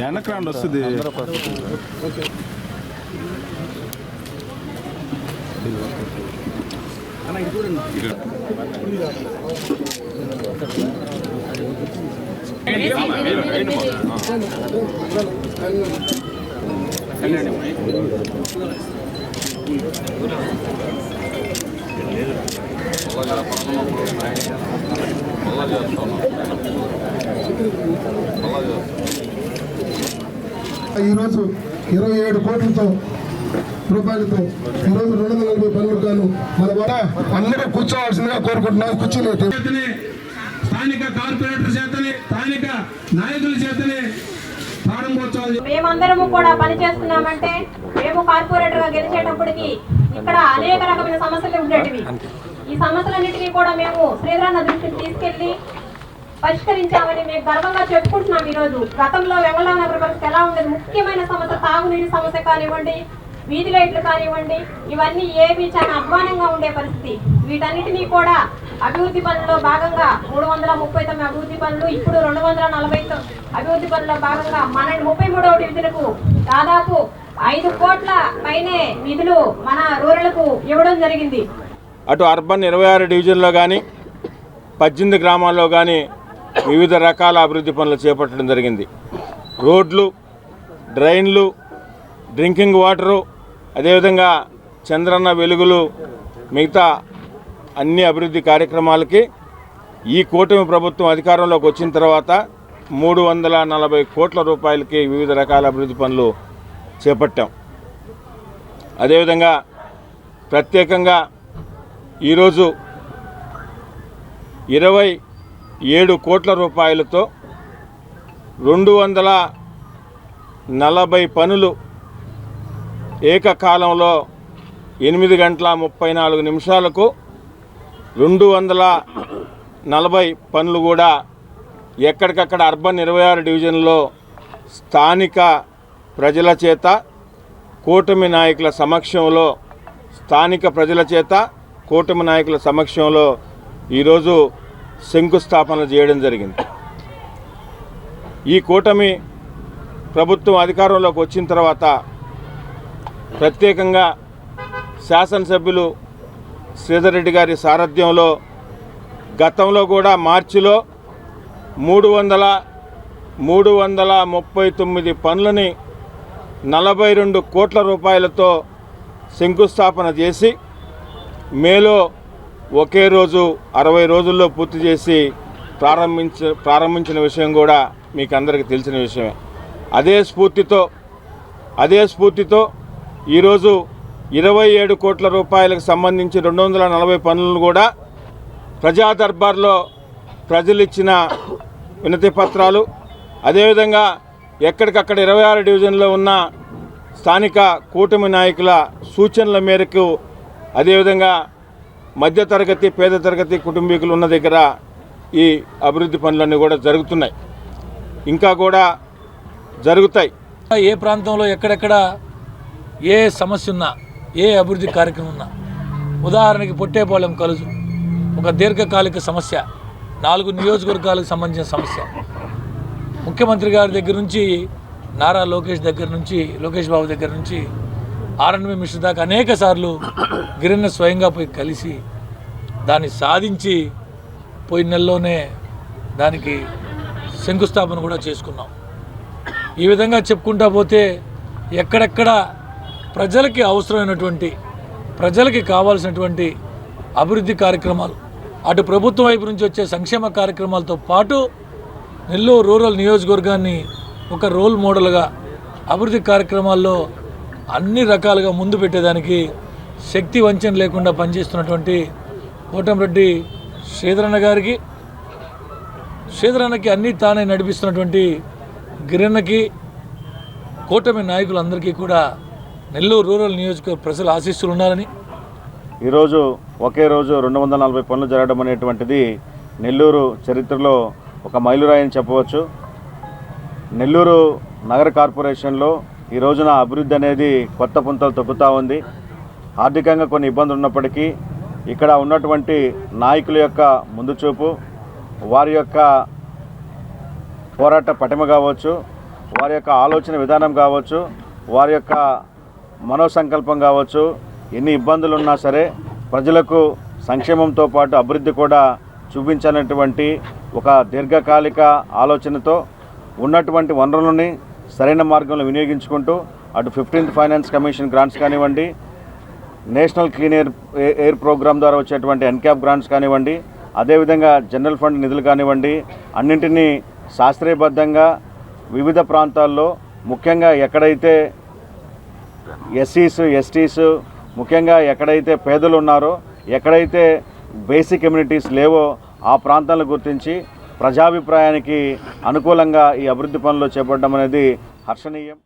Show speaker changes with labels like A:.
A: వెనక
B: రాండి వస్తుంది.
A: చూడండి.
C: ఈరోజు ఇరవై ఏడు కోట్లతో రూపాయలతో ఈరోజు రెండు వందల నలభై పనులు గాను మన వడ అందరూ కూర్చోవలసిందిగా కోరుకుంటున్నాను కూర్చోలేదు
D: స్థానిక కార్పొరేటర్ చేతనే స్థానిక నాయకుల చేతనే ప్రారంభోత్సవాలు
E: మేమందరము కూడా పని చేస్తున్నామంటే మేము కార్పొరేటర్గా గెలిచేటప్పటికి ఇక్కడ అనేక రకమైన సమస్యలు ఉండేటివి. ఈ సమస్యలన్నింటినీ కూడా మేము శ్రీధరన్న దృష్టికి తీసుకెళ్ళి పరిష్కరించామని మేము గర్వంగా చెప్పుకుంటున్నాం ఈ రోజు గతంలో వెంగళరావు నగర పరిస్థితి ఎలా ఉండేది? ముఖ్యమైన సమస్య తాగునీటి సమస్య కానివ్వండి వీధి లైట్లు కానివ్వండి ఇవన్నీ ఏవి చాలా అధ్వానంగా ఉండే పరిస్థితి. వీటన్నిటినీ కూడా అభివృద్ధి పనుల్లో భాగంగా మూడు వందల ముప్పై తొమ్మిది అభివృద్ధి పనులు ఇప్పుడు రెండు వందల నలభై అభివృద్ధి పనుల్లో భాగంగా మన ముప్పై మూడవ డివిజన్కు దాదాపు ఐదు కోట్ల పైనే నిధులు మన రూరల్కు ఇవ్వడం జరిగింది.
F: అటు అర్బన్ ఇరవై ఆరు డివిజన్లో కానీ పద్దెనిమిది గ్రామాల్లో కానీ వివిధ రకాల అభివృద్ధి పనులు చేపట్టడం జరిగింది. రోడ్లు డ్రైన్లు డ్రింకింగ్ వాటరు అదేవిధంగా చంద్రన్న వెలుగులు మిగతా అన్ని అభివృద్ధి కార్యక్రమాలకి ఈ కూటమి ప్రభుత్వం అధికారంలోకి వచ్చిన తర్వాత మూడు వందల నలభై కోట్ల రూపాయలకి వివిధ రకాల అభివృద్ధి పనులు చేపట్టాం. అదేవిధంగా ప్రత్యేకంగా ఈరోజు ఇరవై ఏడు కోట్ల రూపాయలతో రెండు వందల నలభై పనులు ఏకకాలంలో ఎనిమిది గంటల ముప్పై నాలుగు నిమిషాలకు రెండు వందల నలభై పనులు కూడా ఎక్కడికక్కడ అర్బన్ ఇరవై ఆరు డివిజన్లో స్థానిక ప్రజల చేత కూటమి నాయకుల సమక్షంలో స్థానిక ప్రజల చేత కూటమి నాయకుల సమక్షంలో ఈరోజు శంకుస్థాపన చేయడం జరిగింది. ఈ కూటమి ప్రభుత్వం అధికారంలోకి వచ్చిన తర్వాత ప్రత్యేకంగా శాసనసభ్యులు శ్రీధర్ రెడ్డి గారి సారథ్యంలో గతంలో కూడా మార్చిలో మూడు వందల మూడు వందల ముప్పై తొమ్మిది పనులని నలభై రెండు కోట్ల రూపాయలతో శంకుస్థాపన చేసి మేలో ఒకే రోజు అరవై రోజుల్లో పూర్తి చేసి ప్రారంభించ ప్రారంభించిన విషయం కూడా మీకు అందరికీ తెలిసిన విషయమే. అదే స్ఫూర్తితో అదే స్ఫూర్తితో ఈరోజు ఇరవై ఏడు కోట్ల రూపాయలకు సంబంధించి రెండు వందల నలభై పనులను కూడా ప్రజా దర్బార్లో ప్రజలు ఇచ్చిన వినతి పత్రాలు అదేవిధంగా ఎక్కడికక్కడ ఇరవై ఆరు డివిజన్లో ఉన్న స్థానిక కూటమి నాయకుల సూచనల మేరకు అదేవిధంగా మధ్యతరగతి పేద తరగతి కుటుంబీకులు ఉన్న దగ్గర ఈ అభివృద్ధి పనులన్నీ కూడా జరుగుతున్నాయి. ఇంకా కూడా జరుగుతాయి.
G: ఏ ప్రాంతంలో ఎక్కడెక్కడ ఏ సమస్య ఉన్నా ఏ అభివృద్ధి కార్యక్రమం ఉన్నా ఉదాహరణకి పొట్టేపాలెం కలుసు ఒక దీర్ఘకాలిక సమస్య నాలుగు నియోజకవర్గాలకు సంబంధించిన సమస్య. ముఖ్యమంత్రి గారి దగ్గర నుంచి నారా లోకేష్ దగ్గర నుంచి లోకేష్ బాబు దగ్గర నుంచి ఆర్ఎన్బి మిషన్ దాకా అనేక సార్లు గిరిన్న స్వయంగా పోయి కలిసి దాన్ని సాధించి పోయిన నెలలోనే దానికి శంకుస్థాపన కూడా చేసుకున్నాం. ఈ విధంగా చెప్పుకుంటా పోతే ఎక్కడెక్కడ ప్రజలకి అవసరమైనటువంటి ప్రజలకి కావాల్సినటువంటి అభివృద్ధి కార్యక్రమాలు అటు ప్రభుత్వం వైపు నుంచి వచ్చే సంక్షేమ కార్యక్రమాలతో పాటు నెల్లూరు రూరల్ నియోజకవర్గాన్ని ఒక రోల్ మోడల్గా అభివృద్ధి కార్యక్రమాల్లో అన్ని రకాలుగా ముందు పెట్టేదానికి శక్తి వంచన లేకుండా పనిచేస్తున్నటువంటి కోటంరెడ్డి శ్రీధరన్న గారికి శ్రీధరన్నకి అన్నీ తానే నడిపిస్తున్నటువంటి గిరన్నకి కూటమి నాయకులందరికీ కూడా నెల్లూరు రూరల్ నియోజకవర్గ ప్రజల ఆశీస్సులు ఉండాలని.
F: ఈరోజు ఒకే రోజు రెండు వందల నలభై పనులు జరగడం అనేటువంటిది నెల్లూరు చరిత్రలో ఒక మైలురాయి చెప్పవచ్చు. నెల్లూరు నగర కార్పొరేషన్లో ఈ రోజున అభివృద్ధి అనేది కొత్త పుంతలు తొక్కుతూ ఉంది. ఆర్థికంగా కొన్ని ఇబ్బందులు ఉన్నప్పటికీ ఇక్కడ ఉన్నటువంటి నాయకుల యొక్క ముందు చూపు
H: వారి యొక్క పోరాట పటిమ కావచ్చు వారి యొక్క ఆలోచన విధానం కావచ్చు వారి యొక్క మనోసంకల్పం కావచ్చు ఎన్ని ఇబ్బందులు ఉన్నా సరే ప్రజలకు సంక్షేమంతో పాటు అభివృద్ధి కూడా చూపించాలనేటువంటి ఒక దీర్ఘకాలిక ఆలోచనతో ఉన్నటువంటి వనరులని సరైన మార్గంలో వినియోగించుకుంటూ అటు ఫిఫ్టీన్త్ ఫైనాన్స్ కమిషన్ గ్రాంట్స్ కానివ్వండి national clean air air programme ద్వారా వచ్చేటువంటి ఎన్క్యాప్ గ్రాంట్స్ కానివ్వండి అదేవిధంగా జనరల్ ఫండ్ నిధులు కానివ్వండి అన్నింటినీ శాస్త్రీయబద్ధంగా వివిధ ప్రాంతాల్లో ముఖ్యంగా ఎక్కడైతే ఎస్సీస్ ఎస్టీస్ ముఖ్యంగా ఎక్కడైతే పేదలు ఉన్నారో ఎక్కడైతే బేసిక్ కమ్యూనిటీస్ లేవో ఆ ప్రాంతాలను గుర్తించి ప్రజాభిప్రాయానికి అనుకూలంగా ఈ అభివృద్ధి పనులు చేపట్టడం అనేది హర్షణీయం.